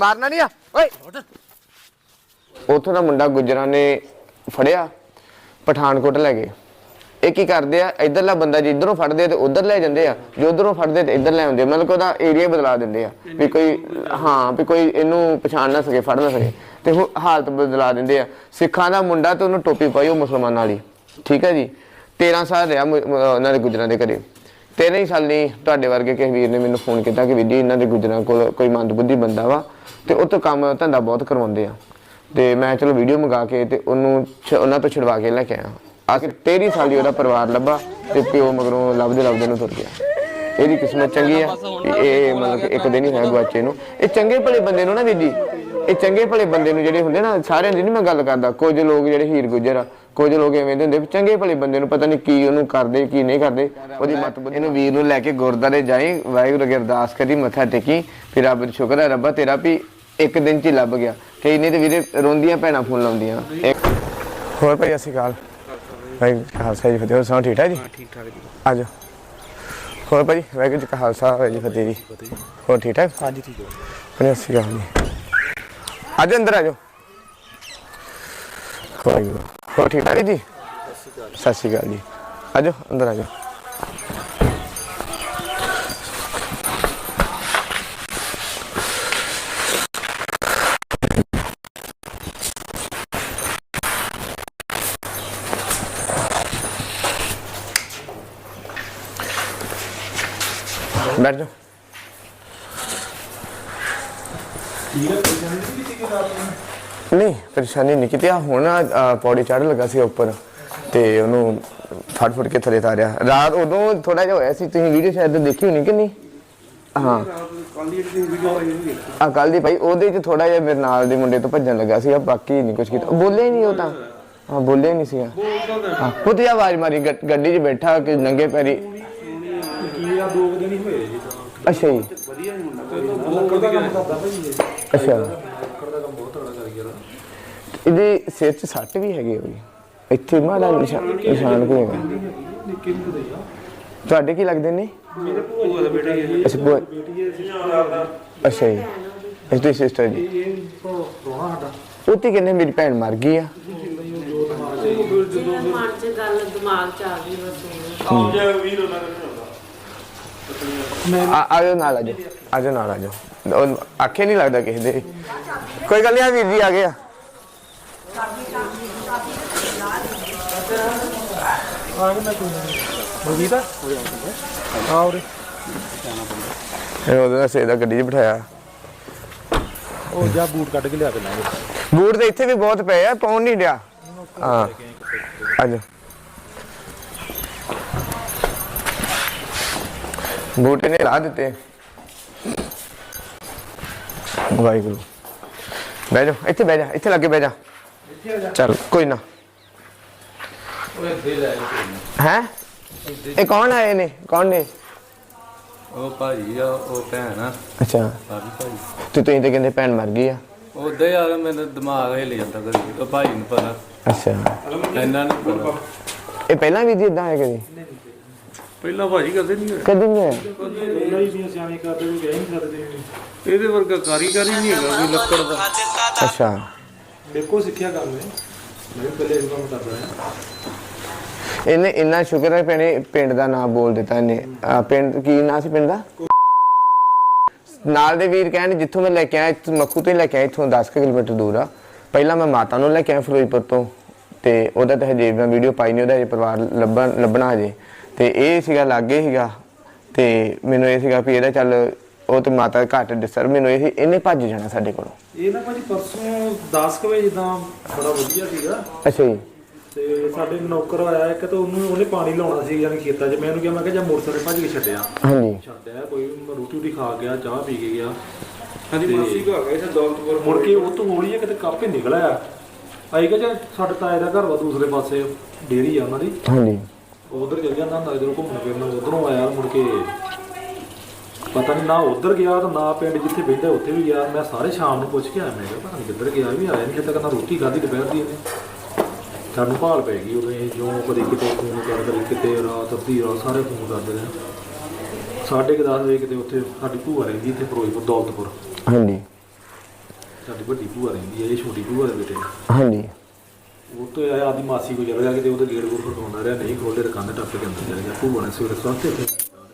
ਮਾਰਨਾ ਨਹੀਂ ਆ। ਓਏ। ਉਥੋਂ ਦਾ ਮੁੰਡਾ ਗੁਜਰਾਂ ਨੇ ਫੜਿਆ, ਪਠਾਨਕੋਟ ਲੈ ਗਏ। ਇਹ ਕੀ ਕਰਦੇ ਆ? ਇਧਰਲਾ ਬੰਦਾ ਜੀ ਇਧਰੋਂ ਫੜਦੇ ਤੇ ਉਧਰ ਲੈ ਜਾਂਦੇ ਆ। ਜੇ ਉਧਰੋਂ ਫੜਦੇ ਤੇ ਇਧਰ ਲੈ ਆਉਂਦੇ ਮਤਲਬ ਕਿ ਉਹਦਾ ਏਰੀਆ ਬਦਲਾ ਦਿੰਦੇ ਆ। ਵੀ ਕੋਈ, ਹਾਂ, ਵੀ ਕੋਈ ਇਹਨੂੰ ਪਛਾਣ ਨਾ ਸਕੇ, ਫੜ ਨਾ ਸਕੇ। ਤੇ ਉਹ ਹਾਲਤ ਬਦਲਾ ਦਿੰਦੇ ਆ। ਸਿੱਖਾਂ ਦਾ ਮੁੰਡਾ ਤੇ ਉਹਨੂੰ ਟੋਪੀ ਪਾਈ ਉਹ ਮੁਸਲਮਾਨਾਂ ਵਾਲੀ। ਠੀਕ ਹੈ ਜੀ? 13 ਸਾਲ ਰਿਹਾ ਉਹਨਾਂ ਦੇ ਗੁਜਰਾਂ ਦੇ ਘਰੇ। 13 ਹੀ ਸਾਲ, ਤੁਹਾਡੇ ਵਰਗੇ ਕਿਸੇ ਵੀਰ ਨੇ ਮੈਨੂੰ ਫੋਨ ਕੀਤਾ ਕਿ ਵੀਰ ਜੀ ਇਹਨਾਂ ਦੇ ਗੁਜਰਾਂ ਕੋਲ ਕੋਈ ਮੰਦਬੁੱਧੀ ਬੰਦਾ ਵਾ ਤੇ ਉਹ ਤੋਂ ਕੰਮ ਧੰਦਾ ਬਹੁਤ ਕਰਵਾਉਂਦੇ ਆ। ਤੇ ਮੈਂ ਚਲੋ ਵੀਡੀਓ ਮੰਗਾ ਕੇ ਤੇ ਉਹਨੂੰ ਉਹਨਾਂ ਤੋਂ ਛੁਡਵਾ ਕੇ ਲੈ ਕੇ ਆਇਆ। ਆ 13 ਸਾਲ ਦੀ ਉਹਦਾ ਪਰਿਵਾਰ ਲੱਭਾ ਤੇ ਪਿਓ ਮਗਰੋਂ ਲੱਭਦੇ ਲੱਭਦੇ ਨੂੰ ਤੁਰ ਗਿਆ। ਇਹਦੀ ਕਿਸਮਤ ਚੰਗੀ ਆ ਇਹ ਮਤਲਬ ਕਿ ਇੱਕ ਦਿਨ ਹੀ ਹੈ ਗੁਆਚੇ ਨੂੰ। ਇਹ ਚੰਗੇ ਭਲੇ ਬੰਦੇ ਨੂੰ ਨਾ ਵੀਰ ਜੀ, ਇਹ ਚੰਗੇ ਭਲੇ ਬੰਦੇ ਨੂੰ ਜਿਹੜੇ ਹੁੰਦੇ ਨਾ, ਸਾਰਿਆਂ ਦੀ ਨਹੀਂ ਮੈਂ ਗੱਲ ਕਰਦਾ। ਕੁਝ ਲੋਕ ਜਿਹੜੇ ਹੀਰ ਗੁਜਰ ਆ ਕੁਝ ਲੋਕ ਐਵੇਂ ਦੇ ਹੁੰਦੇ ਵੀ ਚੰਗੇ ਭਲੇ ਬੰਦੇ ਨੂੰ ਪਤਾ ਨਹੀਂ ਕੀ ਉਹਨੂੰ ਕਰਦੇ ਕੀ ਨਹੀਂ ਕਰਦੇ ਉਹਦੀ ਮਤ ਬੁੱਧੀ- ਇਹਨੂੰ ਵੀਰ ਨੂੰ ਲੈ ਕੇ ਗੁਰਦਾਰੇ ਜਾਈ ਵਾਹਿਗੁਰੂ ਅੱਗੇ ਅਰਦਾਸ ਕਰੀ ਮੱਥਾ ਟੇਕੀ ਫਿਰ ਰੱਬ ਦਾ ਸ਼ੁਕਰ ਹੈ ਰੱਬਾ ਤੇਰਾ ਵੀ ਇੱਕ ਦਿਨ ਚ ਹੀ ਲੱਭ ਗਿਆ। ਕਈ ਨਹੀਂ ਤੇ ਵੀਰੇ ਰੋਂਦੀਆਂ ਭੈਣਾਂ ਫੋਨ ਲਾਉਂਦੀਆਂ। ਇੱਕ ਹੋਰ ਭਾਈ ਅਸੀਂ ਕਾਲ ਭਾਈ ਖਾਲਸਾ ਜੀ ਫਤਿਹ। ਸੁਣਾਓ ਠੀਕ ਠਾਕ ਜੀ? ਠੀਕ ਠਾਕ ਜੀ। ਹੋਰ ਭਾਈ ਵਾਹਿਗੁਰੂ ਜੀ ਕਾ ਖਾਲਸਾ ਵਾਹਿਗੁਰੂ ਜੀ ਫਤਿਹ ਜੀ। ਹੋਰ ਠੀਕ ਠਾਕ? ਹਾਂਜੀ ਠੀਕ ਹੈ ਬਣੇ ਅਸੀਂ ਗੱਲ ਨਹੀਂ ਅੱਜ ਅੰਦਰ ਆ ਜਾਓ ਵਾਹਿਗੁਰੂ। ਹੋ ਠੀਕ ਠਾਕ ਜੀ। ਸਤਿ ਸ਼੍ਰੀ ਅਕਾਲ ਜੀ। ਆ ਜਾਓ ਅੰਦਰ ਆ ਜਾਓ ਬੈਠ ਜਾਓ। ਨਹੀਂ ਪਰੇਸ਼ਾਨੀ ਨਹੀਂ ਕੀਤੀ। ਆ ਹੁਣ ਆ, ਪੌੜੀ ਚੜ ਲੱਗਾ ਸੀ ਉੱਪਰ ਤੇ ਉਹਨੂੰ ਫੜ ਫੜ ਕੇ ਥੱਲੇ ਤਾਰਿਆ। ਰਾਤ ਉਦੋਂ ਥੋੜਾ ਜਿਹਾ ਹੋਇਆ ਸੀ ਤੁਸੀਂ ਵੀਡੀਓ ਸ਼ਾਇਦ ਦੇਖੀ ਹੋਣੀ ਕਿ ਨਹੀਂ? ਹਾਂ। ਕੱਲ ਦੀ ਜਿਹੜੀ ਵੀਡੀਓ ਆਈ ਹੋਈ ਆ ਕੱਲ ਦੀ ਭਾਈ ਉਹਦੇ ਚ ਥੋੜਾ ਜਿਹਾ ਮੇਰੇ ਨਾਲ ਦੇ ਮੁੰਡੇ ਤੋਂ ਭੱਜਣ ਲੱਗਾ ਸੀ ਬਾਕੀ ਨਹੀਂ ਕੁਝ ਕੀਤਾ। ਬੋਲਿਆ ਹੀ ਨਹੀਂ ਉਹ ਤਾਂ। ਹਾਂ ਬੋਲਿਆ ਹੀ ਨਹੀਂ ਸੀਗਾ। ਹਾਂ ਖੁਦ ਹੀ ਆਵਾਜ਼ ਮਾਰੀ ਗੱਡ- ਗੱਡੀ 'ਚ ਬੈਠਾ ਕਿ ਨੰਗੇ ਪੈਰੀ। ਕੀ ਆ ਦੋ ਕੁ ਦਿਨ ਹੀ ਹੋਏ ਜੀ ਤਾਂ ਅੱਛਾ ਜੀ। ਵਧੀਆ ਨਹੀਂ ਹੁੰਦਾ ਬਹੁਤ ਵਧੀਆ ਕੰਮ ਕਰਦਾ ਭਾਈ ਇਹ ਅੱਛਾ ਲੱਕੜ ਦਾ ਕੰਮ ਬਹੁਤ ਤਗੜਾ ਕਰ ਗਿਆ ਇਹਦੇ ਸਿਰ 'ਚ ਸੱਟ ਵੀ ਹੈਗੀ ਹੋਈ ਇੱਥੇ ਮਾੜਾ ਨਿਸ਼ਾਨ ਨਿਸ਼ਾਨ ਕੋਈ ਹੈਗਾ ਨਿੱਕੀ ਨੂੰ ਦੇ ਜਾ ਤੁਹਾਡੇ ਕੀ ਲੱਗਦੇ ਨੇ? ਮੇਰੇ ਭੂਆ ਦਾ ਬੇਟਾ ਹੀ ਹੈ ਜੀ ਅੱਛਾ ਭੂਆ- ਬੇਟੀ ਹੈ ਸਿਸਟਰ ਅੱਛਾ ਜੀ। ਇਸ ਦੀ ਸਿਸਟਰ ਜੀ। ਇਹ ਰੋਣਾ ਸਾਡਾ। ਉਹ ਤੇ ਕਹਿੰਦੇ ਮੇਰੀ ਭੈਣ ਮਰ ਗਈ ਆ। ਜਿਹੜਾ ਮਨ ਚ ਗੱਲ ਦਿਮਾਗ ਚ ਆ ਗਈ ਬਸ ਉਹ ਆ ਆਜੋ ਨਾਲ ਆਜੋ। ਆਜੋ ਨਾਲ ਆਜੋ। ਉਹ ਆਖੇ ਨਹੀਂ ਲੱਗਦਾ ਕਿਸੇ ਦੇ। ਕੋਈ ਗੱਲ ਨਹੀਂ ਆ ਵੀਰ ਜੀ ਆ ਗਿਆ ਆ। ਗਿਆ ਮੈਂ ਕੋਈ ਬਲਜੀਤ ਆ ਉਰੇ ਇਹ ਉਹਦੇ ਨਾਲ ਸੇਦਾ ਗੱਡੀ 'ਚ ਬਿਠਾਇਆ ਉਹ ਜਾ ਬੂਟ ਕੱਢ ਕੇ ਲਿਆ ਕੇ ਲਾਂਗੇ ਬੂਟ ਤੇ ਇੱਥੇ ਵੀ ਬਹੁਤ ਪਏ ਆ ਪਾਉਣ ਨਹੀਂ ਡਿਆ ਹਾਂ ਆਜੋ ਬੂਟ ਨੇ ਲਾ ਦਿੱਤੇ ਵਾਹਿਗੁਰੂ ਬਹਿ ਜਾ ਇੱਥੇ ਬਹਿ ਜਾ ਇੱਥੇ ਲੱਗੇ ਬਹਿ ਜਾ ਚੱਲ ਕੋਈ ਨਾ। ਹੈ? ਇਹ ਕੌਣ ਆਏ ਨੇ? ਕੌਣ ਨੇ? ਉਹ ਭਾਜੀ ਆ ਉਹ ਭੈਣ ਆ। ਅੱਛਾ। ਸਾਡੀ ਭਾਜੀ ਤੇ ਤੁਸੀਂ ਤੇ ਕਹਿੰਦੇ ਭੈਣ ਮਰ ਗਈ ਆ। ਉਦਾਂ ਹੀ ਆ ਮੈਨੂੰ ਦਿਮਾਗ ਹਿੱਲ ਜਾਂਦਾ ਕਦੀ। ਉਹ ਭਾਈ ਨੂੰ ਪਤਾ। ਅੱਛਾ। ਇਹਨਾਂ ਨੂੰ ਪਤਾ। ਇਹ ਪਹਿਲਾਂ ਵੀ ਜੀ ਇਦਾਂ ਹੈ ਕਦੀ? ਪਹਿਲਾਂ ਭਾਜੀ ਕਦੇ ਨਹੀਂ ਹੋਇਆ। ਕਦੀ ਨਹੀਂ ਹੋਇਆ? ਪਹਿਲਾਂ ਹੀ ਵੀ ਸਿਆਣੇ ਕਰਦੇ ਵੀ ਕਹਿ ਨਹੀਂ ਸਕਦੇ। ਇਹਦੇ ਵਰਗਾ ਕਾਰੀਗਰ ਹੀ ਨਹੀਂ ਹੈਗਾ ਕੋਈ ਲੱਕੜ ਦਾ। ਅੱਛਾ। ਦੇਖੋ, ਸਿੱਖਿਆ ਕੰਮ ਹੈ ਮੈਂ ਵੀ ਪਹਿਲੇ ਇਹ ਕੰਮ ਕਰਦਾ ਹਾਂ ਇਹਨੇ ਇੰਨਾ ਸ਼ੁਕਰ ਹੈ ਭੈਣੇ, ਪਿੰਡ ਦਾ ਨਾਮ ਬੋਲ ਦਿੱਤਾ ਇਹਨੇ। ਆਹ ਪਿੰਡ, ਕੀ ਨਾਂ ਸੀ ਪਿੰਡ ਦਾ? ਨਾਲ ਦੇ ਵੀਰ ਕਹਿਣ, ਜਿੱਥੋਂ ਮੈਂ ਲੈ ਕੇ ਆਇਆ, ਇੱਥੋਂ ਮੱਖੂ ਤੋਂ ਹੀ ਲੈ ਕੇ ਆਇਆ, ਇੱਥੋਂ 10 ਕੁ ਕਿਲੋਮੀਟਰ ਦੂਰ ਆ। ਪਹਿਲਾਂ ਮੈਂ ਮਾਤਾ ਨੂੰ ਲੈ ਕੇ ਆਇਆ ਫਿਰੋਜ਼ਪੁਰ ਤੋਂ, ਤੇ ਉਹਦਾ ਤਾਂ ਹਜੇ ਮੈਂ ਵੀਡੀਓ ਪਾਈ ਨਹੀਂ ਉਹਦਾ ਹਜੇ ਪਰਿਵਾਰ ਲੱਭਣ, ਲੱਭਣਾ ਹਜੇ। ਤੇ ਇਹ ਸੀਗਾ, ਲਾਗੇ ਸੀਗਾ, ਤੇ ਮੈਨੂੰ ਇਹ ਸੀਗਾ ਵੀ ਇਹਦਾ ਚੱਲ ਉਹ ਤੇ ਮਾਤਾ ਘੱਟ ਡਿਸਟਰਬ ਮੈਨੂੰ ਇਹ ਸੀ ਇਹਨੇ ਭੱਜ ਜਾਣਾ ਸਾਡੇ ਕੋਲੋਂ। ਇਹ ਨਾ ਭਾਜੀ ਪਰਸੋਂ 10 ਕੁ ਵਜੇ ਜਿੱਦਾਂ ਬੜਾ ਵਧੀਆ ਸੀਗਾ। ਅੱਛਾ ਜੀ। ਤੇ ਸਾਡੇ ਨੌਕਰ ਆਇਆ ਇੱਕ ਤਾਂ ਉਹਨੂੰ ਉਹਨੇ ਪਾਣੀ ਲਾਉਣਾ ਸੀ ਯਾਨੀ ਖੇਤਾਂ 'ਚ। ਮੈਂ ਉਹਨੂੰ ਕਿਹਾ ਮੈਂ ਕਿਹਾ ਜਾਂ ਮੋਟਰਸਾਈਕਲ ਭੱਜ ਕੇ ਛੱਡਿਆ। ਹਾਂਜੀ। ਛੱਡਿਆ ਕੋਈ ਰੋਟੀ ਰੂਟੀ ਖਾ ਗਿਆ ਚਾਹ ਪੀ ਕੇ ਗਿਆ। ਹਾਂਜੀ ਮਾਸੀ ਕੋ ਆ ਗਿਆ ਦੌਲਤਪੁਰ ਮੁੜ ਕੇ ਉਹ ਤੋਂ ਹੌਲੀ ਜਿਹਾ ਕਿਤੇ ਕੱਪ ਹੀ ਨਿਕਲ ਆਇਆ ਆਈ ਕਿ ਜਾਂ ਸਾਡੇ ਤਾਏ ਦਾ ਘਰ ਵਾ ਦੂਸਰੇ ਪਾਸੇ ਡੇਰੀ ਆ ਉਹਨਾਂ ਦੀ। ਹਾਂਜੀ। ਉਧਰ ਚੱਲ ਜਾਂਦਾ ਹੁੰਦਾ ਜਦੋਂ ਘੁੰਮਣ ਫਿਰਨ ਉਧਰੋਂ ਆਇਆ ਮੁੜ ਕੇ। ਪਤਾ ਨਹੀਂ ਨਾ ਉਧਰ ਗਿਆ ਤੇ ਨਾ ਪਿੰਡ ਜਿੱਥੇ ਬੈਠਾ ਉੱਥੇ ਵੀ ਗਿਆ। ਮੈਂ ਸਾਰੇ ਸ਼ਾਮ ਨੂੰ ਪੁੱਛ ਕੇ ਆਇਆ ਮੈਂ ਕਿਹਾ ਪਤਾ ਨਹੀਂ ਕਿੱਧਰ ਗਿਆ ਵੀ ਆਇਆ ਨਹੀਂ ਕਿਤੇ ਕਹਿੰਦਾ ਰੋਟੀ ਖਾਧੀ ਦੁਪਹਿਰ ਦੀ ਇਹਨੇ। ਸਾਨੂੰ ਭਾਲ ਪੈ ਗਈ ਉਦੋਂ ਇਹ ਜੋ ਕਦੇ ਕਿਤੇ ਫੋਨ ਕਰ ਕਦੇ ਕਿਤੇ ਰਾਤ ਅੱਧੀ ਰਾਤ ਸਾਰੇ ਫੋਨ ਕਰਦੇ ਰਹੇ। ਸਾਢੇ ਕੁ ਦਸ ਵਜੇ ਕਿਤੇ ਉੱਥੇ ਸਾਡੀ ਭੂਆ ਰਹਿੰਦੀ ਇੱਥੇ ਫਿਰੋਜ਼ਪੁਰ ਦੌਲਤਪੁਰ। ਹਾਂਜੀ। ਵੱਡੀ ਭੂਆ ਰਹਿੰਦੀ ਹੈ ਇਹ ਛੋਟੀ ਭੂਆ ਦੇ ਬੇਟੇ ਹਾਂਜੀ। ਉਹ ਤੋਂ ਆਇਆ ਆਦੀ ਮਾਸੀ ਕੋ ਚਲ ਗਿਆ ਕਿਤੇ ਉਹਦੇ ਗੇੜ ਗੋੜ ਖਟਾਉਂਦਾ ਰਿਹਾ ਨਹੀਂ ਖੋਲਦੇ ਕੰਧ ਟੱਪ ਕੇ ਅੰਦਰ ਚਲ ਗਿਆ। ਭੂਆ ਨੇ ਸਵੇਰੇ ਸਵਾਤੇ ਤੇ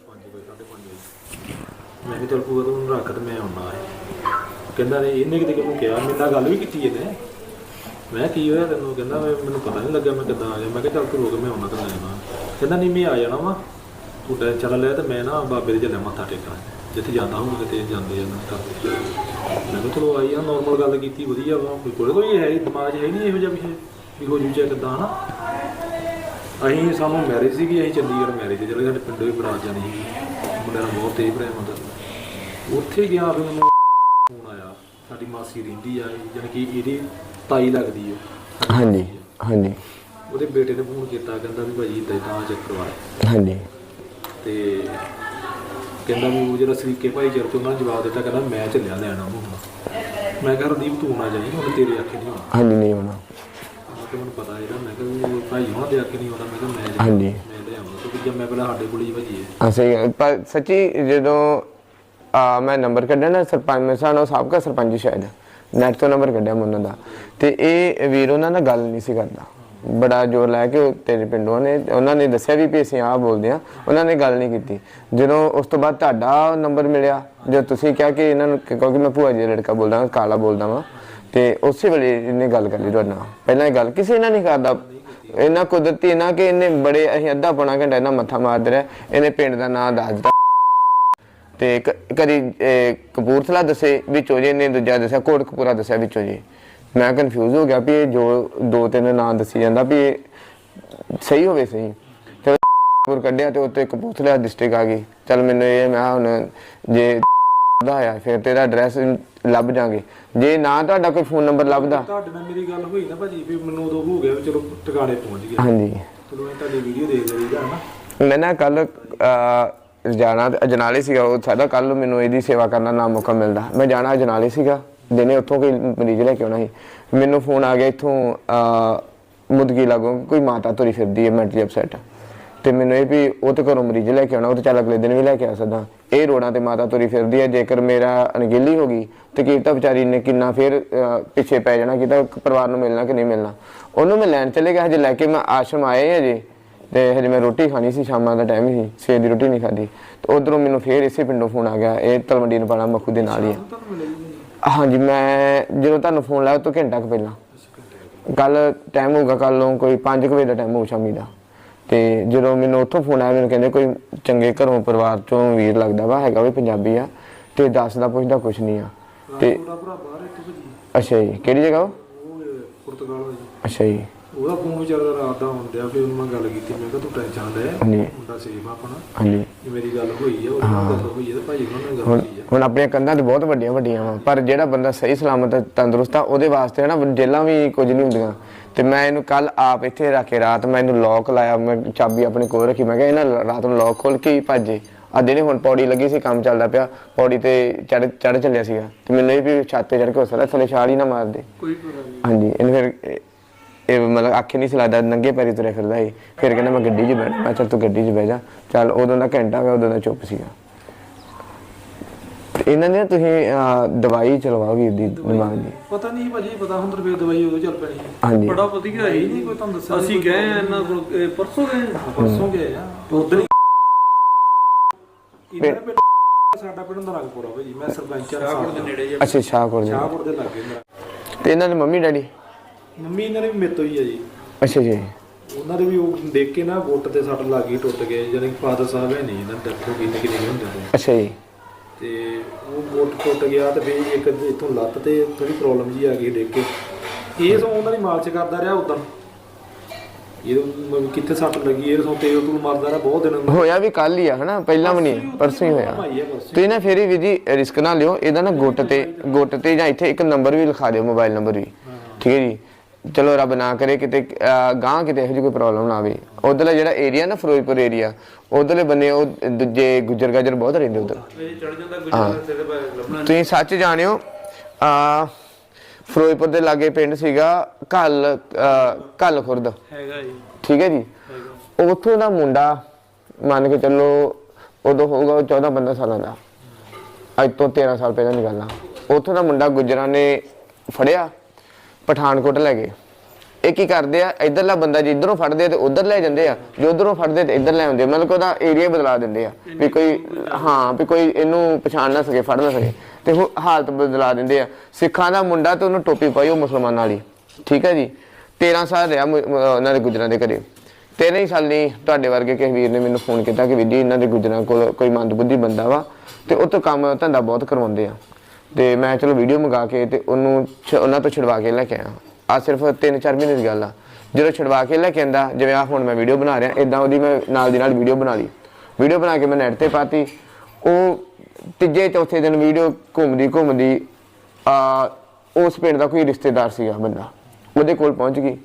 5 ਵਜੇ 5:30 ਵਜੇ ਮੈਂ ਵੀ ਚਲ ਭੂਆ ਉਹਨੂੰ ਰੱਖ ਤੇ ਮੈਂ ਆਉਣਾ ਹੈ। ਕਹਿੰਦਾ ਨੇ ਇਹਨੇ ਕਿਤੇ ਕਿਹਨੂੰ ਕਿਹਾ ਮੇਰੇ ਨਾਲ ਗੱਲ ਵੀ ਕੀਤੀ ਇਹਨੇ। ਮੈਂ ਕੀ ਹੋਇਆ ਤੈਨੂੰ? ਕਹਿੰਦਾ ਮੈਨੂੰ ਪਤਾ ਨਹੀਂ ਲੱਗਿਆ ਮੈਂ ਕਿੱਦਾਂ ਆ ਗਿਆ। ਮੈਂ ਕਿਹਾ, ਚੱਲ ਤੂੰ ਰੋਕ, ਮੈਂ ਆਉਣਾ ਤਾਂ ਲੈ ਆਉਣਾ। ਕਹਿੰਦਾ, ਨਹੀਂ, ਮੈਂ ਆ ਜਾਣਾ ਵਾ। ਤੂੰ ਟੈ ਚੱਲ ਲਿਆ ਤੇ ਮੈਂ ਨਾ ਬਾਬੇ ਦੇ ਚੱਲਿਆ ਮੱਥਾ ਟੇਕਣਾ। ਜਿੱਥੇ ਜਾਂਦਾ ਹੁਣ ਕਿਤੇ ਜਾਂਦੇ ਆ ਕਰਦੇ ਮੈਂ ਕਿਹਾ, ਚਲੋ ਆਈ ਆ ਨਾਰਮਲ ਗੱਲ ਕੀਤੀ, ਵਧੀਆ ਵਾ। ਕੋਈ ਕੋਲੇ ਕੋਈ ਹੈ ਦਿਮਾਗ 'ਚ ਹੈ ਨਹੀਂ ਇਹੋ ਜਿਹਾ ਵਿਸ਼ੇ ਵੀ ਹੋ ਜੂ ਚਾ ਕਿੱਦਾਂ, ਹਨਾ? ਅਸੀਂ ਸਾਨੂੰ ਮੈਰਿਜ ਸੀਗੀ, ਅਸੀਂ ਚੰਡੀਗੜ੍ਹ ਮੈਰਿਜ ਤੇ ਚਲੇ ਸਾਡੇ ਪਿੰਡੋਂ ਹੀ ਬਣਾ ਜਾਣੀ ਸੀ। ਮੁੰਡੇ ਨਾਲ ਬਹੁਤ ਤੇਜ਼ ਪ੍ਰੇਮ ਹੁੰਦਾ ਉੱਥੇ ਗਿਆ ਫਿਰ ਮੈਨੂੰ ਫੋਨ ਆਇਆ ਸਾਡੀ ਮਾਸੀ ਰਹਿੰਦੀ ਆ ਜਾਣੀ ਕਿ ਇਹਦੀ ਤਾਈ ਲੱਗਦੀ ਹੈ ਹਾਂਜੀ ਹਾਂਜੀ। ਉਹਦੇ ਬੇਟੇ ਨੇ ਫੋਨ ਕੀਤਾ ਕਹਿੰਦਾ ਵੀ ਭਾਜੀ ਇਦਾਂ ਤਾਂ ਚੱਕਰ ਵਾ ਹਾਂਜੀ। ਤੇ ਕਹਿੰਦਾ ਵੀ ਉਹ ਜਿਹੜਾ ਸਰੀਕੇ ਭਾਈ ਚਰ ਤੋਂ ਉਹਨਾਂ ਜਵਾਬ ਦਿੱਤਾ ਕਹਿੰਦਾ ਮੈਂ ਚੱਲਿਆ ਲੈਣਾ ਉਹਨੂੰ ਹੁਣ। ਮੈਂ ਕਿਹਾ ਰਦੀਪ ਤੂੰ ਨਾ ਜਾਈਂ ਹੁਣ ਤੇਰੇ ਆਖੇ ਨਹੀਂ ਹੋਣਾ ਹਾਂਜੀ ਨਹੀਂ ਹੋਣਾ ਮੈਂ ਕਿਹਾ ਮੈਨੂੰ ਪਤਾ ਇਹਦਾ ਮੈਂ ਕਿਹਾ ਵੀ ਭਾਈ ਹੋਣਾ ਦੇ ਆਖੇ ਨਹੀਂ ਹੋਣਾ ਮੈਂ ਕਿਹਾ ਮੈਂ। ਹਾਂਜੀ। ਮੈਂ ਲਿਆਵਾਂ ਕਿਉਂਕਿ ਜਦ ਮੈਂ ਪਹਿਲਾਂ ਸਾਡੇ ਕੋਲ ਹੀ ਭਾਜੀ ਹੈ ਗੱਲ। ਪਰ ਸੱਚੀ ਜਦੋਂ ਮੈਂ ਨੰਬਰ ਕੱਢਿਆ ਨਾ ਸਰਪੰਚ ਮੈਂ ਸਾਬਕਾ ਸਰਪੰਚ ਹੀ ਸ਼ਾਇਦ। ਨੈਟ ਤੋਂ ਨੰਬਰ ਕੱਢਿਆ ਮੈਂ ਉਹਨਾਂ ਦਾ। ਤੇ ਇਹ ਵੀਰ ਉਹਨਾਂ ਨਾਲ ਗੱਲ ਨਹੀਂ ਸੀ ਕਰਦਾ। ਬੜਾ ਜ਼ੋਰ ਲੈ ਕੇ ਤੇਰੇ ਪਿੰਡੋਂ ਨੇ। ਉਹਨਾਂ ਨੇ ਦੱਸਿਆ ਵੀ ਅਸੀਂ ਆਹ ਬੋਲਦੇ ਆ ਉਹਨਾਂ ਨੇ ਗੱਲ ਨਹੀਂ ਕੀਤੀ। ਜਦੋਂ ਉਸ ਤੋਂ ਬਾਅਦ ਤੁਹਾਡਾ ਨੰਬਰ ਮਿਲਿਆ ਜਦ ਤੁਸੀਂ ਕਿਹਾ ਕਿ ਇਹਨਾਂ ਨੂੰ ਕਿਉਂਕਿ ਮੈਂ ਭੂਆ ਜੀ ਦਾ ਲੜਕਾ ਬੋਲਦਾ ਹਾਂ, ਕਾਲਾ ਬੋਲਦਾ ਵਾਂ। ਤੇ ਉਸੇ ਵੇਲੇ ਇਹਨੇ ਗੱਲ ਕਰ ਲਈ ਤੁਹਾਡੇ ਨਾਲ। ਪਹਿਲਾਂ ਇਹ ਗੱਲ ਕਿਸੇ ਨਾਲ ਨਹੀਂ ਕਰਦਾ। ਇਹਨਾਂ ਕੁਦਰਤੀ ਇਹਨਾਂ ਕਿ ਇਹਨੇ ਬੜੇ ਅਸੀਂ ਅੱਧਾ ਪੌਣਾ ਘੰਟਾ ਇਹਨਾਂ ਮੱਥਾ ਮਾਰਦੇ ਰਹੇ। ਇਹਨੇ ਪਿੰਡ ਦਾ ਨਾਂ ਦੱਸ ਦਿੱਤਾ। ਤੇ ਕਦੀ ਕਪੂਰਥਲਾ ਦੱਸੇ ਵਿੱਚੋਂ ਜੇ ਨੇ ਦੂਜਾ ਦੱਸਿਆ ਕੋਟਕਪੂਰਾ ਦੱਸਿਆ ਵਿੱਚੋਂ ਜੀ। ਮੈਂ ਕਨਫਿਊਜ਼ ਹੋ ਗਿਆ ਵੀ ਇਹ ਜੋ ਦੋ ਤਿੰਨ ਨਾਂ ਦੱਸੀ ਜਾਂਦਾ ਵੀ ਇਹ ਸਹੀ ਹੋਵੇ ਸਹੀ। ਤੇ ਪੁਰ ਕੱਢਿਆ ਤੇ ਉੱਤੇ ਕਪੂਰਥਲਾ ਡਿਸਟ੍ਰਿਕਟ ਆ ਗਈ। ਚਲ ਮੈਨੂੰ ਇਹ ਮੈਂ ਹੁਣ ਜੇ ਦਾ ਆਇਆ ਫਿਰ ਤੇਰਾ ਐਡਰੈਸ ਲੱਭ ਜਾਾਂਗੇ। ਜੇ ਨਾ ਤੁਹਾਡਾ ਕੋਈ ਫੋਨ ਨੰਬਰ ਲੱਭਦਾ। ਤੁਹਾਡੇ ਨਾਲ ਮੇਰੀ ਗੱਲ ਹੋਈ ਨਾ ਭਾਜੀ ਵੀ ਮੈਨੂੰ ਉਦੋਂ ਹੋ ਗਿਆ ਚਲੋ ਟਿਕਾਣੇ ਪਹੁੰਚ ਗਏ। ਹਾਂਜੀ। ਚਲੋ ਇਹ ਤੁਹਾਡੀ ਵੀਡੀਓ ਦੇਖ ਲਈਦਾ ਹਨਾ ਮੈਂ ਨਾ ਕੱਲ ਜਾਣਾ ਤੇ ਅਜਨਾਲੇ ਸੀਗਾ, ਉਹ ਸਾਡਾ ਕੱਲ ਮੈਨੂੰ ਇਹਦੀ ਸੇਵਾ ਕਰਨ ਦਾ ਨਾ ਮੌਕਾ ਮਿਲਦਾ। ਮੈਂ ਜਾਣਾ ਅਜਨਾਲੇ ਸੀਗਾ, ਦਿਨੇ ਉੱਥੋਂ ਕੋਈ ਮਰੀਜ਼ ਲੈ ਕੇ ਆਉਣਾ ਸੀ। ਮੈਨੂੰ ਫੋਨ ਆ ਗਿਆ ਇੱਥੋਂ ਮੁਦਗੀ ਲਾਗੋਂ, ਕੋਈ ਮਾਤਾ ਤੁਰੀ ਫਿਰਦੀ ਹੈ ਮੈਂਟਲੀ ਅਪਸੈਟ ਤੇ ਮੈਨੂੰ ਇਹ ਵੀ, ਉਹ ਤੇ ਘਰੋਂ ਮਰੀਜ਼ ਲੈ ਕੇ ਆਉਣਾ, ਉਹ ਤੇ ਚੱਲ ਅਗਲੇ ਦਿਨ ਵੀ ਲੈ ਕੇ ਆ ਸਕਦਾ। ਇਹ ਰੋਡਾਂ ਤੇ ਮਾਤਾ ਤੁਰੀ ਫਿਰਦੀ ਹੈ, ਜੇਕਰ ਮੇਰਾ ਅਣਗਹਿਲੀ ਹੋ ਗਈ, ਤੇ ਕੀਤਾ ਵਿਚਾਰੀ ਨੇ ਕਿੰਨਾ ਫਿਰ ਪਿੱਛੇ ਪੈ ਜਾਣਾ, ਕਿਤਾ ਪਰਿਵਾਰ ਨੂੰ ਮਿਲਣਾ ਕਿ ਨਹੀਂ ਮਿਲਣਾ। ਉਹਨੂੰ ਮੈਂ ਲੈਣ ਚਲੇ ਗਿਆ, ਹਜੇ ਲੈ ਕੇ ਮੈਂ ਆਸ਼ਰਮ ਆਏ ਹਜੇ। ਤੇ ਹਜੇ ਮੈਂ ਰੋਟੀ ਖਾਣੀ ਸੀ ਸ਼ਾਮਾਂ ਦਾ ਟਾਈਮ ਸੀ ਸਵੇਰ ਦੀ ਰੋਟੀ ਨਹੀਂ ਖਾਧੀ। ਤੇ ਉਧਰੋਂ ਮੈਨੂੰ ਫੇਰ ਇਸੇ ਪਿੰਡੋਂ ਫੋਨ ਆ ਗਿਆ ਇਹ ਤਲਵੰਡੀ ਨਪਾਲਾ ਮੱਖੂ ਦੇ ਨਾਲ ਹੀ ਹੈ ਹਾਂਜੀ ਮੈਂ ਜਦੋਂ ਤੁਹਾਨੂੰ ਫੋਨ ਲਾਇਆ ਉਹ ਤੋਂ ਘੰਟਾ ਕੁ ਪਹਿਲਾਂ। ਕੱਲ ਟਾਈਮ ਹੋਊਗਾ ਕੱਲ ਨੂੰ ਕੋਈ 5 ਵਜੇ ਦਾ ਟਾਈਮ ਹੋਊ ਸ਼ਾਮੀ ਦਾ। ਤੇ ਜਦੋਂ ਮੈਨੂੰ ਉੱਥੋਂ ਫੋਨ ਆਇਆ ਮੈਨੂੰ ਕਹਿੰਦੇ ਕੋਈ ਚੰਗੇ ਘਰੋਂ ਪਰਿਵਾਰ ਚੋਂ ਵੀਰ ਲੱਗਦਾ ਵਾ ਹੈਗਾ ਵੀ ਪੰਜਾਬੀ ਆ ਤੇ ਦੱਸਦਾ ਪੁੱਛਦਾ ਕੁਛ ਨਹੀਂ ਆ। ਤੇ ਅੱਛਾ ਜੀ ਕਿਹੜੀ ਜਗ੍ਹਾ ਉਹ ਪੁਰਤਗਾਲ ਅੱਛਾ ਜੀ। ਉਹਦਾ ਫੋਨ ਵਿਚਾਰਾ ਰਾਤ ਦਾ ਆਉਂਦਿਆ ਫਿਰ ਉਹਨੂੰ ਮੈਂ ਗੱਲ ਕੀਤੀ ਮੈਂ ਕਿਹਾ ਤੂੰ ਟੈਨਸ਼ਨ ਲੈ ਹਾਂਜੀ। ਮੁੰਡਾ ਸੇਫ ਆ ਆਪਣਾ। ਹਾਂਜੀ। ਜੇ ਮੇਰੀ ਗੱਲ ਹੋਈ ਆ ਉਹਦੇ ਗੱਲ ਹੋਈ ਆ ਤੇ ਭਾਜੀ ਉਹਨਾਂ ਨਾਲ ਗੱਲ ਹੁਣ ਹੋਈ ਆ। ਹੁਣ ਆਪਣੀਆਂ ਕੰਧਾਂ ਤੇ ਬਹੁਤ ਵੱਡੀਆਂ ਵੱਡੀਆਂ ਵਾ ਪਰ ਜਿਹੜਾ ਬੰਦਾ ਸਹੀ ਸਲਾਮਤ ਤੰਦਰੁਸਤ ਆ ਉਹਦੇ ਵਾਸਤੇ ਨਾ ਜੇਲਾਂ ਵੀ ਕੁਝ ਨਹੀਂ ਹੁੰਦੀਆਂ। ਤੇ ਮੈਂ ਇਹਨੂੰ ਕੱਲ ਆਪ ਇੱਥੇ ਰੱਖ ਕੇ ਰਾਤ ਮੈਂ ਇਹਨੂੰ ਲੌਕ ਲਾਇਆ ਮੈਂ ਚਾਬੀ ਆਪਣੇ ਕੋਲ ਰੱਖੀ ਮੈਂ ਕਿਹਾ ਇਹਨਾਂ ਰਾਤ ਨੂੰ ਲੌਕ ਖੋਲ ਕੇ ਹੀ ਭੱਜੇ। ਆ ਦਿਨੇ ਹੁਣ ਪੌੜੀ ਲੱਗੀ ਸੀ ਕੰਮ ਚੱਲਦਾ ਪਿਆ ਪੌੜੀ ਤੇ ਚੜ ਚੜ ਚੱਲਿਆ ਸੀਗਾ। ਤੇ ਮੈਨੂੰ ਇਹ ਵੀ ਛੱਤ ਚੜ ਕੇ ਹੋ ਸਕਦਾ ਥੱਲੇ ਛਾਲ ਹੀ ਨਾ ਮਾਰ ਦੇ। ਕੋਈ ਹਾਂਜੀ ਇਹਨੂੰ ਫਿਰ ਇਹ- ਇਹ ਮਤਲਬ ਆਖੇ ਨਹੀਂ ਸਲਾਦਾ ਨੰਗੇ ਪੈਰੀ ਤੁਰਿਆ ਫਿਰਦਾ ਸੀ। ਫਿਰ ਕਹਿੰਦਾ ਮੈਂ ਗੱਡੀ 'ਚ ਬੈਠ ਮੈਂ ਚੱਲ ਤੂੰ ਗੱਡੀ 'ਚ ਬਹਿ ਜਾ। ਚੱਲ ਉਦੋਂ ਦਾ ਘੰਟਾ ਹੋ ਗਿਆ ਉਦੋਂ ਦਾ ਚੁੱਪ ਸੀਗਾ। ਇਹਨਾਂ ਨੇ ਤੁਸੀਂ ਦਵਾਈ ਚਲਵਾਓ ਵੀਰ ਦੀ ਦਿਮਾਗ ਦੀ। ਪਤਾ ਨਹੀਂ ਭਾਜੀ ਪਤਾ ਹੁੰਦਾ ਰੁਪਏ ਦਵਾਈ ਉਦੋਂ ਚੱਲ ਪੈਣੀ ਹੈ ਹਾਂਜੀ। ਬੜਾ ਵਧੀਆ ਹੈ ਹੀ ਨਹੀਂ ਕੋਈ ਤੁਹਾਨੂੰ ਦੱਸਿਆ ਅਸੀਂ ਗਏ ਆ ਇਹਨਾਂ ਕੋਲ ਪਰਸੋਂ ਗਏ? ਪਰਸੋਂ ਗਏ ਆ। ਉਧਰ ਹੀ। ਇਹਨਾਂ ਪਿੰਡ ਸਾਡਾ ਪਿੰਡ ਨਰੰਗਪੁਰ ਆ ਭਾਜੀ ਮੈਂ ਸਰਪੰਚ ਆ ਸ਼ਾਹਪੁਰ ਦੇ ਨੇੜੇ। ਅੱਛਾ ਦੇ ਸ਼ਾਹਪੁਰ ਦੇ ਲਾਗੇ ਮੇਰਾ। ਤੇ ਇਹਨਾਂ ਦੇ ਮੰਮੀ ਡੈਡੀ? ਮੰਮੀ ਇਹਨਾਂ ਨੇ ਵੀ ਮੇਰੇ ਤੋਂ ਹੀ ਆ ਜੀ। ਅੱਛਾ ਜੀ। ਉਹਨਾਂ ਦੇ ਵੀ ਉਹ ਦੇਖ ਕੇ ਨਾ ਗੁੱਟ ਤੇ ਸੱਟ ਲੱਗ ਗਈ ਟੁੱਟ ਗਏ। ਜਾਨੀ ਕਿ ਫਾਦਰ ਸਾਹਿਬ ਹੈ ਨਹੀਂ ਇਹਨਾਂ ਡੈਥ ਹੋ ਗਈ ਤੇ ਹੁੰਦੇ ਤੋਂ। ਅੱਛਾ ਜੀ। ਤੇ ਉਹ ਗੁੱਟ ਟੁੱਟ ਗਿਆ ਤੇ ਫਿਰ ਇੱਕ ਇਥੋਂ ਲੱਤ ਤੇ ਥੋੜੀ ਪ੍ਰੋਬਲਮ ਜੀ ਆ ਗਈ ਡਿੱਗ ਕੇ। ਇਹ ਸੋ ਉਹਨਾਂ ਦੀ ਮਾਲਚ ਕਰਦਾ ਰਿਹਾ ਉਦੋਂ ਇਹ ਮਤਲਬ ਕਿੱਥੇ ਸੱਟ ਲੱਗੀ ਇਹ ਸੋ ਤੇਲ ਤੂਲ ਮਾਰਦਾ ਰਿਹਾ ਬਹੁਤ ਦਿਨ। ਹੋਇਆ ਵੀ ਕੱਲ ਹੀ ਆ ਹਨਾ? ਪਹਿਲਾਂ ਵੀ ਨਹੀਂ ਪਰਸੋਂ ਹੀ ਹੋਇਆ। ਤੁਸੀਂ ਨਾ ਫੇਰ ਵੀ ਜੀ ਰਿਸਕ ਨਾ ਲਿਓ। ਇਹਦਾ ਨਾ ਗੁੱਟ ਤੇ ਗੁੱਟ ਤੇ ਜਾਂ ਇੱਥੇ ਇੱਕ ਨੰਬਰ ਵੀ ਲਿਖਾ ਦਿਓ ਮੋਬਾਈਲ ਨੰਬਰ ਵੀ। ਠੀਕ ਹੈ ਜੀ? ਚਲੋ ਰੱਬ ਨਾ ਕਰੇ ਕਿਤੇ ਗਾਂਹ ਕਿਤੇ ਇਹੋ ਜਿਹੀ ਕੋਈ ਪ੍ਰੋਬਲਮ ਨਾ ਆਵੇ। ਉਧਰਲਾ ਜਿਹੜਾ ਏਰੀਆ ਨਾ ਫਿਰੋਜ਼ਪੁਰ ਏਰੀਆ ਉਧਰਲੇ ਬੰਨੇ ਉਹ ਦੂਜੇ ਗੁੱਜਰ ਗਾਜਰ ਬਹੁਤ ਰਹਿੰਦੇ ਉਧਰ। ਤੁਸੀਂ ਸੱਚ ਜਾਣਿਓ ਆ ਫਿਰੋਜ਼ਪੁਰ ਦੇ ਲਾਗੇ ਪਿੰਡ ਸੀਗਾ ਕੱਲ ਕੱਲ ਖੁਰਦ। ਹੈਗਾ ਜੀ। ਠੀਕ ਹੈ ਜੀ? ਉੱਥੋਂ ਦਾ ਮੁੰਡਾ ਮੰਨ ਕੇ ਚੱਲੋ ਉਦੋਂ ਹੋਊਗਾ ਉਹ 14 15 ਸਾਲਾਂ ਦਾ। ਅੱਜ ਤੋਂ 13 ਸਾਲ ਪਹਿਲਾਂ ਦੀ ਗੱਲ ਆ। ਉੱਥੋਂ ਦਾ ਮੁੰਡਾ ਗੁਜਰਾਂ ਨੇ ਫੜਿਆ। ਪਠਾਨਕੋਟ ਲੈ ਗਏ। ਇਹ ਕੀ ਕਰਦੇ ਆ? ਇਧਰਲਾ ਬੰਦਾ ਜੇ ਇਧਰੋਂ ਫੜਦੇ ਤੇ ਉਧਰ ਲੈ ਜਾਂਦੇ ਆ। ਜੇ ਉਧਰੋਂ ਫੜਦੇ ਤੇ ਇਧਰ ਲੈ ਆਉਂਦੇ। ਮਤਲਬ ਕਿ ਉਹਦਾ ਏਰੀਆ ਬਦਲਾ ਦਿੰਦੇ ਆ। ਵੀ ਕੋਈ ਹਾਂ ਵੀ ਕੋਈ ਇਹਨੂੰ ਪਛਾਣ ਨਾ ਸਕੇ ਫੜ ਨਾ ਸਕੇ। ਤੇ ਉਹ ਹਾਲਤ ਬਦਲਾ ਦਿੰਦੇ ਆ। ਸਿੱਖਾਂ ਦਾ ਮੁੰਡਾ ਤੇ ਉਹਨੂੰ ਟੋਪੀ ਪਾਈ ਉਹ ਮੁਸਲਮਾਨਾਂ ਵਾਲੀ। ਠੀਕ ਹੈ ਜੀ? 13 ਸਾਲ ਰਿਹਾ ਉਹਨਾਂ ਦੇ ਗੁਜਰਾਂ ਦੇ ਘਰੇ। ਤੇਰਾਂ ਹੀ ਸਾਲ ਨਹੀਂ ਤੁਹਾਡੇ ਵਰਗੇ ਕਿਸੇ ਵੀਰ ਨੇ ਮੈਨੂੰ ਫੋਨ ਕੀਤਾ ਕਿ ਵੀਰ ਜੀ ਇਹਨਾਂ ਦੇ ਗੁਜਰਾਂ ਕੋਲ ਕੋਈ ਮੰਦਬੁੱਧੀ ਬੰਦਾ ਵਾ ਤੇ ਉਹ ਤੋਂ ਕੰਮ ਧੰਦਾ ਬਹੁਤ ਕਰਵਾਉਂਦੇ ਆ। ਤੇ ਮੈਂ ਚਲੋ ਵੀਡੀਓ ਮੰਗਾ ਕੇ ਤੇ ਉਹਨੂੰ ਛ- ਉਹਨਾਂ ਤੋਂ ਛਡਵਾ ਕੇ ਲੈ ਕੇ ਆਇਆ। ਆ ਸਿਰਫ 3-4 ਮਹੀਨੇ ਦੀ ਗੱਲ ਆ। ਜਦੋਂ ਛਡਵਾ ਕੇ ਲੈ ਕੇ ਆਂਦਾ, ਜਿਵੇਂ ਆ ਹੁਣ ਮੈਂ ਵੀਡੀਓ ਬਣਾ ਰਿਹਾ ਇਦਾਂ ਉਹਦੀ ਮੈਂ ਨਾਲ ਦੀ ਨਾਲ ਵੀਡੀਓ ਬਣਾ ਲਈ। ਵੀਡੀਓ ਬਣਾ ਕੇ ਮੈਂ ਨੈਟ ਤੇ ਪਾਤੀ। ਉਹ ਤੀਜੇ, ਚੌਥੇ ਦਿਨ ਵੀਡੀਓ ਘੁੰਮਦੀ ਘੁੰਮਦੀ ਆ ਉਸ ਪਿੰਡ ਦਾ ਕੋਈ ਰਿਸ਼ਤੇਦਾਰ ਸੀਗਾ ਬੰਦਾ। ਉਹਦੇ ਕੋਲ ਪਹੁੰਚ ਗਈ।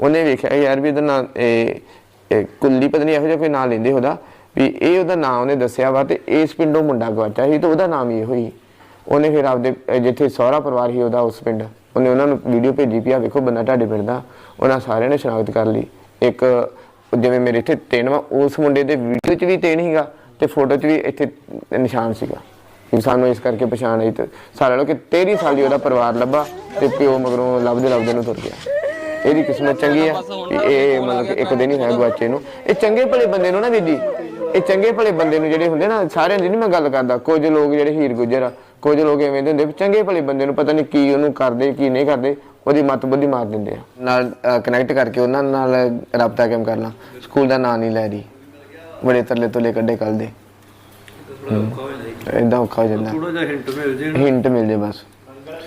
ਉਹਨੇ ਵੇਖਿਆ ਯਾਰ ਵੀ ਇਹਦਾ ਨਾਂ, ਇਹ ਇਹ ਕੁੱਲੀ ਪਤਨੀ ਇਹੋ ਜਿਹਾ ਕੋਈ ਨਾਂ ਲੈਂਦੇ ਉਹਦਾ। ਵੀ ਇਹ ਉਹਦਾ ਨਾਂ ਉਹਨੇ ਦੱਸਿਆ ਵਾ ਤੇ ਇਸ ਪਿੰਡੋਂ ਮੁੰਡਾ ਗਵਾਚਾ ਸੀ ਤੇ ਉਹਦਾ ਨਾਮ ਹੀ ਇਹੋ ਹੀ। ਉਹਨੇ ਫਿਰ ਆਪਦੇ ਜਿੱਥੇ ਸਹੁਰਾ ਪਰਿਵਾਰ ਸੀ ਉਹਦਾ, ਉਸ ਪਿੰਡ, ਉਹਨੇ ਉਹਨਾਂ ਨੂੰ ਵੀਡੀਓ ਭੇਜੀ ਪਿਆ ਵੇਖੋ ਬੰਦਾ ਤੁਹਾਡੇ ਪਿੰਡ ਦਾ। ਉਹਨਾਂ ਸਾਰਿਆਂ ਨੇ ਸ਼ਨਾਖਤ ਕਰ ਲਈ। ਇੱਕ, ਜਿਵੇਂ ਮੇਰੇ ਇੱਥੇ ਤਿੰਨ ਵਾ, ਉਸ ਮੁੰਡੇ ਦੇ ਵੀਡੀਓ 'ਚ ਵੀ ਤਿੰਨ ਸੀਗਾ ਤੇ ਫੋਟੋ 'ਚ ਵੀ ਇੱਥੇ ਨਿਸ਼ਾਨ ਸੀਗਾ। ਸਾਨੂੰ ਇਸ ਕਰਕੇ ਪਛਾਣ ਆਈ ਤੇ ਸਾਰੇ ਲੋ ਕਿ 13 ਸਾਲ ਦੀ ਉਹਦਾ ਪਰਿਵਾਰ ਲੱਭਾ ਤੇ ਪਿਓ ਮਗਰੋਂ ਲੱਭਦੇ ਲੱਭਦੇ ਨੂੰ ਤੁਰ ਗਿਆ। ਇਹਦੀ ਕਿਸਮਤ ਚੰਗੀ ਆ ਇਹ ਮਤਲਬ ਕਿ ਇੱਕ ਦਿਨ ਹੀ ਹੈ ਗੁਆਚੇ ਨੂੰ। ਇਹ ਚੰਗੇ ਭਲੇ ਬੰਦੇ ਨੂੰ ਨਾ ਵੀਰ ਜੀ, ਇਹ ਚੰਗੇ ਭਲੇ ਬੰਦੇ ਨੂੰ ਜਿਹੜੇ ਹੁੰਦੇ ਨਾ, ਸਾਰਿਆਂ ਦੀ ਨਹੀਂ ਮੈਂ ਗੱਲ ਕਰਦਾ। ਕੁਝ ਲੋਕ ਜਿਹੜੇ ਹੀਰ ਗੁੱਜਰ ਆ ਕੁਝ ਲੋਕ ਐਵੇਂ ਦੇ ਹੁੰਦੇ ਵੀ ਚੰਗੇ ਭਲੇ ਬੰਦੇ ਨੂੰ ਪਤਾ ਨਹੀਂ ਕੀ ਉਹਨੂੰ ਕਰਦੇ ਕੀ ਨਹੀਂ ਕਰਦੇ ਉਹਦੀ ਮਤ ਬੁੱਧੀ ਮਾਰ ਦਿੰਦੇ ਆ। ਨਾਲ ਕਨੈਕਟ ਕਰਕੇ ਉਹਨਾਂ ਨਾਲ ਰابطਾ ਕਾਇਮ ਕਰਨਾ। ਸਕੂਲ ਦਾ ਨਾਂ ਨਹੀਂ ਲੈ ਰਹੀ। ਬੜੇ ਤਰਲੇ ਤੋਲੇ ਕੱਢੇ ਕੱਲ ਦੇ। ਇਦਾਂ ਔਖਾ ਜਾਂਦਾ ਹਿੰਟ ਮਿਲ ਜੇ ਬਸ।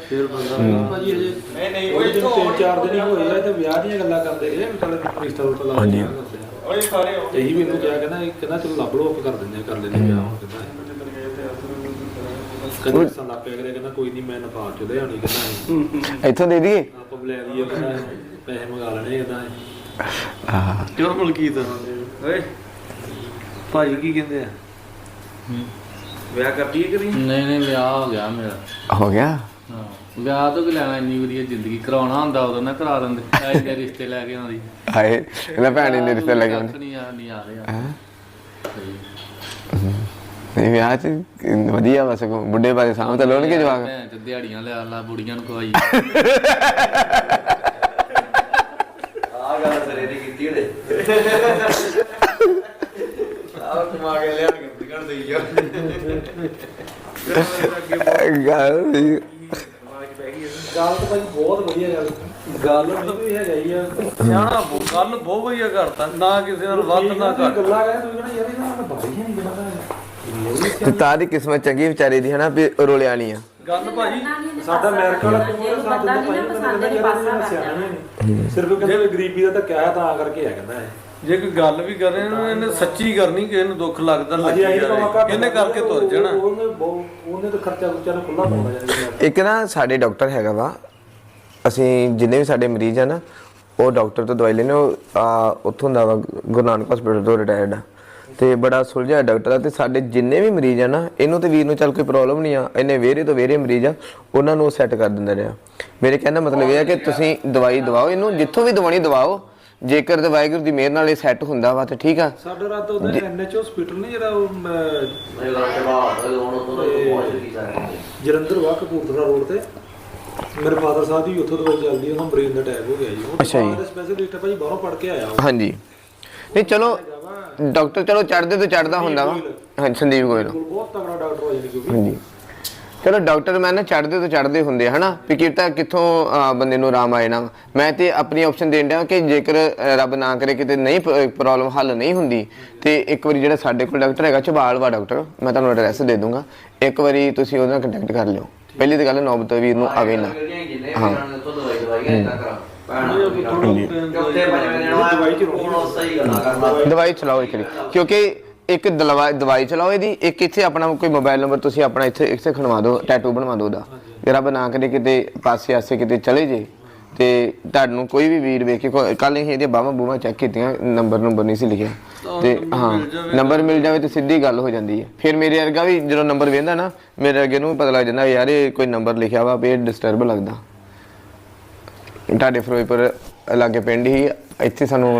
ਫਿਰ ਬੰਦਾ ਨਹੀਂ ਨਹੀਂ ਉਹ ਤੋਂ ਚਾਰ ਦਿਨ ਹੋਏ ਆ ਤੇ ਵਿਆਹ ਦੀਆਂ ਗੱਲਾਂ ਕਰਦੇ ਰਹੇ ਤੁਹਾਡੇ ਰਿਸ਼ਤਾ ਉਲਟ ਲਾ ਹਾਂਜੀ। ਉਹ ਸਾਰੇ ਮੈਨੂੰ ਕਿਹਾ ਕਹਿੰਦਾ ਕਹਿੰਦਾ ਚਲੋ ਲੱਭ ਕਦੇ ਸਾਲਾ ਪਿਆ ਕਰੇ ਕਹਿੰਦਾ ਕੋਈ ਨਹੀਂ ਮੈਂ ਨਪਾਲ ਚ ਲੈ ਆਉਣੀ ਕਹਿੰਦਾ ਇੱਥੋਂ ਦੇ ਦਈਏ? ਆਪਾਂ ਲੈ ਲਈਏ ਕਹਿੰਦਾ ਪੈਸੇ ਮੰਗਾ ਲੈਣੇ ਕਹਿੰਦਾ ਆਹ। ਕਿਉਂ ਮਲਕੀਤ ਓਏ ਭਾਜੀ ਕੀ ਕਹਿੰਦੇ ਆ? ਵਿਆਹ ਕਰਦੀ ਹੈ ਕਿ ਨਹੀਂ? ਨਹੀਂ ਨਹੀਂ ਵਿਆਹ ਹੋ ਗਿਆ ਮੇਰਾ। ਹੋ ਗਿਆ? ਹਾਂ ਵਿਆਹ ਤੋਂ ਕੀ ਲੈਣਾ ਇੰਨੀ ਵਧੀਆ ਜ਼ਿੰਦਗੀ ਕਰਾਉਣਾ ਹੁੰਦਾ ਉਦੋਂ ਨਾ ਕਰਾ ਦਿੰਦੇ। ਐ ਦੇ ਰਿਸ਼ਤੇ ਲੈ ਕੇ ਆਉਂਦੀ। ਹਾਏ ਇਹਦਾ ਭੈਣ ਨੇ ਰਿਸ਼ਤੇ ਲੈ ਕੇ ਆਉਂਦੇ। ਨਹੀਂ ਆ ਨਹੀਂ ਆ ਰਿਹਾ। ਹੈਂ? ਸਹੀ। ਨਹੀਂ ਵਿਆਹ ਚ ਵਧੀਆ ਬਸ ਬੁੱਢੇ ਬਾਰੇ ਸਾਹਮਣੇ ਤਾਂ ਲੋਣਗੇ ਜਵਾਕ। ਭੈਣ ਚ ਦਿਹਾੜੀਆਂ ਲੈ ਲਾ ਬੁੜੀਆਂ ਨੂੰ ਖਵਾਈ। ਆ ਗੱਲ ਸਰੇ ਦੀ ਕੀਤੀ ਹਲੇ ਆਹ ਕਮਾ ਕੇ ਲਿਆ ਕੇ ਬਿਗੜ ਦੇਈ ਜਾ ਗੱਲ ਵੀ- ਗੱਲ ਤਾਂ ਭਾਈ ਬਹੁਤ ਵਧੀਆ ਗੱਲ। ਗੱਲ ਨਹੀਂ ਵੀ ਹੈਗਾ ਹੀ ਆ। ਸਿਆਣਾ ਬੋ ਗੱਲ ਬਹੁਤ ਵਧੀਆ ਕਰਤਾ ਨਾ ਕਿਸੇ ਨਾਲ ਵੱਧ ਨਾ ਘੱਟ। ਗੱਲਾਂ ਕਹੇ ਤੂੰ ਕਹਿੰਦਾ ਯਾਰ ਇਹਨਾਂ ਨਾਲ ਬਾੜੀਆਂ ਨਹੀਂ ਗੱਲਾਂ ਤੇ ਤਾਂ ਦੀ ਕਿਸਮਤ ਚੰਗੀ ਵਿਚਾਰੇ ਦੀ ਹਨਾ ਵੀ ਰੋਲਿਆ ਨਹੀਂ ਆ ਗੱਲ ਭਾਜੀ ਸਾਡਾ ਅਮਰੀਕਾ ਵਾਲਾ ਕੋਲ ਭਾਈ ਸਿਰਫ ਗਰੀਬੀ ਦਾ ਧੱਕਾ ਹੈ ਤਾਂ ਕਰਕੇ ਆ ਕਹਿੰਦਾ ਇਹ। ਜੇ ਕੋਈ ਗੱਲ ਵੀ ਕਰੇ ਨਾ ਇਹਨੇ ਸੱਚੀ ਕਰਨੀ ਕਿਸੇ ਨੂੰ ਦੁੱਖ ਲੱਗਦਾ ਲੱਗੀ ਅਸੀਂ ਤਾਂ ਮੌਕਾ ਜਾਵੇ ਇਹਨੇ ਕਰਕੇ ਤੁਰ ਜਾਣਾ। ਉਹਨੇ ਬਹੁਤ ਉਹਨੇ ਤਾਂ ਖਰਚਾ ਖੁਰਚਾ ਨਾ ਖੁੱਲਾ ਪਾਉਂਦਾ ਜਾਂਦਾ ਇੱਕ ਨਾ ਸਾਡੇ ਡਾਕਟਰ ਹੈਗਾ ਵਾ ਅਸੀਂ ਜਿੰਨੇ ਵੀ ਸਾਡੇ ਮਰੀਜ਼ ਆ ਨਾ ਉਹ ਡਾਕਟਰ ਤੋਂ ਦਵਾਈ ਲੈਣੇ ਉਹ ਉੱਥੋਂ ਦਾ ਵਾ ਗੁਰੂ ਨਾਨਕ ਹਸਪੀਟਲ ਤੋਂ ਰਿਟਾਇਰਡ ਆ। ਤੇ ਬੜਾ ਸੁਲਝਿਆ ਡਾਕਟਰ ਆ ਤੇ ਸਾਡੇ ਜਿੰਨੇ ਵੀ ਮਰੀਜ਼ ਆ ਨਾ ਇਹਨੂੰ ਤੇ ਵੀਰ ਨੂੰ ਚੱਲ ਕੋਈ ਪ੍ਰੋਬਲਮ ਨਹੀਂ ਆ। ਇਹਨੇ ਵੇਰੇ ਤੋਂ ਵੇਰੇ ਮਰੀਜ਼ ਆ ਉਹਨਾਂ ਨੂੰ ਸੈੱਟ ਕਰ ਦਿੰਦਾ ਰਿਹਾ। ਮੇਰੇ ਕਹਿਣ ਦਾ ਮਤਲਬ ਇਹ ਆ ਕਿ ਤੁਸੀਂ ਦਵਾਈ ਦਵਾਓ ਇਹਨੂੰ ਜਿੱਥੋਂ ਵੀ ਦਵਾਣੀ ਦਵਾਓ ਜੇਕਰ ਤੇ ਵਾਹਿਗੁਰੂ ਦੀ ਮਿਹਰ ਨਾਲ ਇਹ ਸੈੱਟ ਹੁੰਦਾ ਵਾ ਤੇ ਠੀਕ ਆ। ਸਾਡਾ ਰਾਤ ਉਹਦਾ ਐਨਐਚ ਹਸਪੀਟਲ ਨਹੀਂ ਜਿਹੜਾ ਉਹ ਮ, ਜਲੰਧਰ ਵਾ ਕਪੂਰਥਲਾ ਰੋਡ ਤੇ। ਮੇਰੇ ਫਾਦਰ ਸਾਹਿਬ ਦੀ ਵੀ ਉੱਥੋਂ ਦਵਾਈ ਚੱਲਦੀ ਉਹਨਾਂ ਬ੍ਰੇਨ ਦਾ ਅਟੈਕ ਹੋ ਗਿਆ ਜੀ। ਉਹ ਅੱਛਾ ਜੀ। ਸਪੈਸ਼ਲਿਸਟ ਭਾਜੀ ਬਾਹਰੋਂ ਪੜ ਕੇ ਆਇਆ ਹਾਂਜੀ। ਨਹੀਂ ਚਲੋ ਡਾਕਟਰ ਚਲੋ ਚੜਦੇ ਤੋਂ ਚੜਦਾ ਹੁੰਦਾ ਵਾ। ਹਾਂਜੀ ਸੰਦੀਪ ਗੋਇਲ। ਬਹੁਤ ਤਗੜਾ ਡਾਕਟਰ ਹੋ ਜਾਣੀ ਕਿਉਂਕਿ ਹਾਂਜੀ। ਚਲੋ ਡਾਕਟਰ ਮੈਂ ਨਾ ਚੜਦੇ ਤੋਂ ਚੜਦੇ ਹੁੰਦੇ ਹਨਾ? ਵੀ ਕਿਤਾ ਕਿੱਥੋਂ ਬੰਦੇ ਨੂੰ ਆਰਾਮ ਆਏ ਨਾ ਮੈਂ ਤੇ ਆਪਣੀ ਆਪਸ਼ਨ ਦੇਣ ਡਿਆ ਕਿ ਜੇਕਰ ਰੱਬ ਨਾ ਕਰੇ ਕਿਤੇ ਨਹੀਂ ਪ੍ਰੋਬਲਮ ਹੱਲ ਨਹੀਂ ਹੁੰਦੀ ਤੇ ਇੱਕ ਵਾਰੀ ਜਿਹੜਾ ਸਾਡੇ ਕੋਲ ਡਾਕਟਰ ਹੈਗਾ ਚਬਾਲ ਵਾ ਡਾਕਟਰ ਮੈਂ ਤੁਹਾਨੂੰ ਐਡਰੈਸ ਦੇ ਦੂੰਗਾ। ਇੱਕ ਵਾਰੀ ਤੁਸੀਂ ਉਹਦੇ ਨਾਲ ਕੰਟੈਕਟ ਕਰ ਲਿਓ। ਪਹਿਲੀ ਤਾਂ ਗੱਲ ਨੌਬਤ ਵੀਰ ਨੂੰ ਆਵੇ ਨਾ। ਹਾਂ। ਦਵਾਈ ਚਲਾਓ ਇੱਕ ਵਾਰੀ। ਕਿਉਂਕਿ ਇੱਕ ਦਵਾਈ ਚਲਾਓ ਇਹਦੀ ਇੱਕ ਇੱਥੇ ਆਪਣਾ ਕੋਈ ਮੋਬਾਈਲ ਨੰਬਰ ਤੁਸੀਂ ਆਪਣਾ ਇੱਥੇ ਇੱਥੇ ਖਣਵਾ ਦਿਓ ਟੈਟੂ ਬਣਵਾ ਦਿਓ ਉਹਦਾ। ਜੇ ਰੱਬ ਨਾ ਕਰੇ ਕਿਤੇ ਪਾਸੇ ਆਸੇ ਕਿਤੇ ਚਲੇ ਜੇ ਤੇ ਤੁਹਾਨੂੰ ਕੋਈ ਵੀ ਵੀਰ ਵੇਖ ਕੇ ਕੱਲ ਹੀ ਇਹਦੀਆਂ ਬਾਹਾਂ ਬੂਹਾਂ ਚੈੱਕ ਕੀਤੀਆਂ ਨੰਬਰ ਨੰਬਰ ਨਹੀਂ ਸੀ ਲਿਖਿਆ। ਤੇ ਹਾਂ ਨੰਬਰ ਮਿਲ ਜਾਵੇ ਤੇ ਸਿੱਧੀ ਗੱਲ ਹੋ ਜਾਂਦੀ ਹੈ। ਫਿਰ ਮੇਰੇ ਵਰਗਾ ਵੀ ਜਦੋਂ ਨੰਬਰ ਵੇਂਦਾ ਨਾ ਮੇਰੇ ਅੱਗੇ ਨੂੰ ਪਤਾ ਲੱਗ ਜਾਂਦਾ ਯਾਰ ਇਹ ਕੋਈ ਨੰਬਰ ਲਿਖਿਆ ਵਾ ਇਹ ਡਿਸਟਰਬ ਲੱਗਦਾ। ਤੁਹਾਡੇ ਫਿਰੋਜ਼ਪੁਰ ਲਾਗੇ ਪਿੰਡ ਹੀ ਇੱਥੇ ਸਾਨੂੰ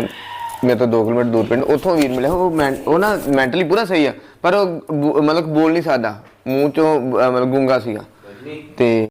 ਮੇਰੇ ਤੋਂ 2 ਕਿਲੋਮੀਟਰ ਦੂਰ ਪਿੰਡ ਉੱਥੋਂ ਵੀਰ ਮਿਲਿਆ ਉਹ ਮੈਂ ਉਹ ਨਾ ਮੈਂਟਲੀ ਪੂਰਾ ਸਹੀ ਆ ਪਰ ਉਹ ਬੋ- ਮਤਲਬ ਬੋਲ ਨਹੀਂ ਸਕਦਾ ਮੂੰਹ ਚੋਂ ਅਹ, ਮਤਲਬ ਗੁੰਗਾ ਸੀਗਾ। ਤੇ